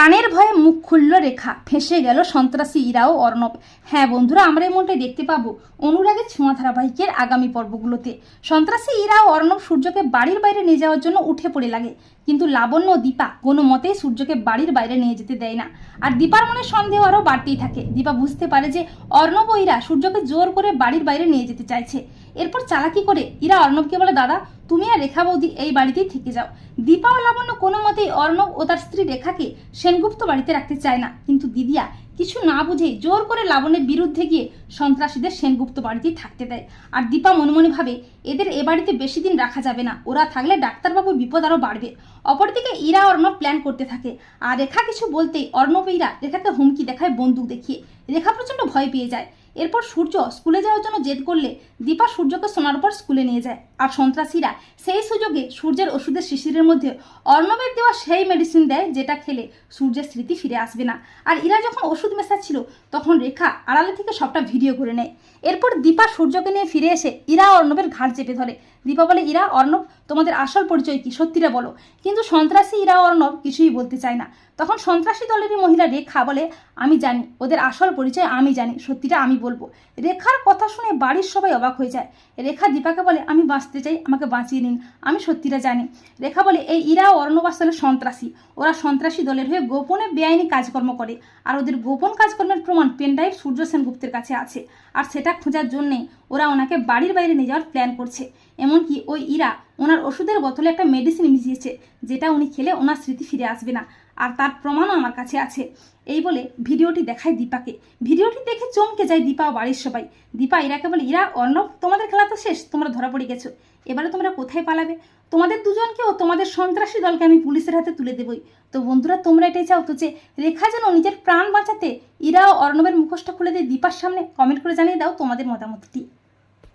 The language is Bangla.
প্রাণের ভয়ে মুখ খুলল রেখা। ফেঁসে গেল সন্ত্রাসী ইরা ও অর্ণব। হ্যাঁ বন্ধুরা, আমরা এমনটাই দেখতে পাবো অনুরাগের ছোঁয়া ধারাবাহিকের আগামী পর্বগুলোতে। সন্ত্রাসী ইরা ও অর্ণব সূর্যকে বাড়ির বাইরে নিয়ে যাওয়ার জন্য উঠে পড়ে লাগে। কিন্তু লাবণ্য দীপা কোনো মতেই সূর্যকে বাড়ির বাইরে নিয়ে যেতে দেয় না। আর দীপার মনে সন্দেহ আরও বাড়তেই থাকে। দীপা বুঝতে পারে যে অর্ণব ও ইরা সূর্যকে জোর করে বাড়ির বাইরে নিয়ে যেতে চাইছে। এরপর চালাকি করে ইরা অর্ণবকে বলে, দাদা, তুমি আর রেখা বৌদি এই বাড়িতেই থেকে যাও। দীপা ও লাবণ্য কোনো মতেই অর্ণব ও তার স্ত্রী রেখাকে সেনগুপ্ত বাড়িতে রাখতে চায় না। কিন্তু দিদিয়া কিছু না বুঝেই জোর করে লাবণের বিরুদ্ধে গিয়ে সন্ত্রাসীদের সেনগুপ্ত বাড়িতেই থাকতে দেয়। আর দীপা মনে মনে ভাবে, এদের এ বাড়িতে বেশি দিন রাখা যাবে না। ওরা থাকলে ডাক্তারবাবুর বিপদ আরও বাড়বে। অপরদিকে ইরা অর্ণব প্ল্যান করতে থাকে। আর রেখা কিছু বলতেই অর্ণব ইরা রেখাকে হুমকি দেখায় বন্দুক দেখিয়ে। রেখা প্রচণ্ড ভয় পেয়ে যায়। এরপর সূর্য স্কুলে যাওয়ার জন্য জেদ করলে দীপা সূর্যকে সোনার উপর স্কুলে নিয়ে যায়। আর সন্ত্রাসীরা সেই সুযোগে সূর্যের ওষুধের শিশিরের মধ্যে অর্ণবের দেওয়া সেই মেডিসিন দেয় যেটা খেলে সূর্যের স্মৃতি ফিরে আসবে না। আর ইরা যখন ওষুধ মেশাচ্ছিল, তখন রেখা আড়ালে থেকে সবটা ভিডিও করে নেয়। এরপর দীপা সূর্যকে নিয়ে ফিরে এসে ইরা অর্ণবের ঘাড় চেপে ধরে। দীপা বলে, ইরা, অর্ণব, তোমাদের আসল পরিচয় কি? সত্যিটা বলো। কিন্তু সন্ত্রাসী ইরা অর্ণব কিছুই বলতে চায় না। তখন সন্ত্রাসী দলেরই মহিলা রেখা বলে, আমি জানি। ওদের আসল পরিচয় আমি জানি। সত্যিটা আমি বলব। রেখার কথা শুনে বাড়ির সবাই অবাক হয়ে যায়। রেখা দীপাকে বলে, আমি বাঁচতে চাই, আমাকে বাঁচিয়ে নিন। আমি সত্যিটা জানি। রেখা বলে, এই ইরা ও অর্ণব সন্ত্রাসী। ওরা সন্ত্রাসী দলের হয়ে গোপনে বেআইনি কাজকর্ম করে। আর ওদের গোপন কাজকর্মের প্রমাণ পেনড্রাইভ সূর্য সেনগুপ্তের কাছে আছে। আর সেটা খোঁজার জন্যেই ওরা ওনাকে বাড়ির বাইরে নিয়ে যাওয়ার প্ল্যান করছে। এমনকি ওই ইরা ওনার ওষুধের বোতলে একটা মেডিসিন মিশিয়েছে, যেটা উনি খেলে ওনার স্মৃতি ফিরে আসবে না। আর তার প্রমাণও আমার কাছে আছে। এই বলে ভিডিওটি দেখায় দীপাকে। ভিডিওটি দেখে চমকে যায় দীপা ও বাড়ির সবাই। দীপা ইরাকে বলে ইরা অর্ণব, তোমাদের খেলা তো শেষ, তোমরা ধরা পড়ে গেছো। এবারে তোমরা কোথায় পালাবে? তোমাদের দুজনকেও তোমাদের সন্ত্রাসী দলকে আমি পুলিশের হাতে তুলে দেবই। তো বন্ধুরা, তোমরা এটাই চাও তো যে, রেখা যেন নিজের প্রাণ বাঁচাতে, ইরা ও অর্ণবের মুখোশটা খুলে দিয়ে দীপার সামনে কমেন্ট করে জানিয়ে দাও তোমাদের মতামতটি।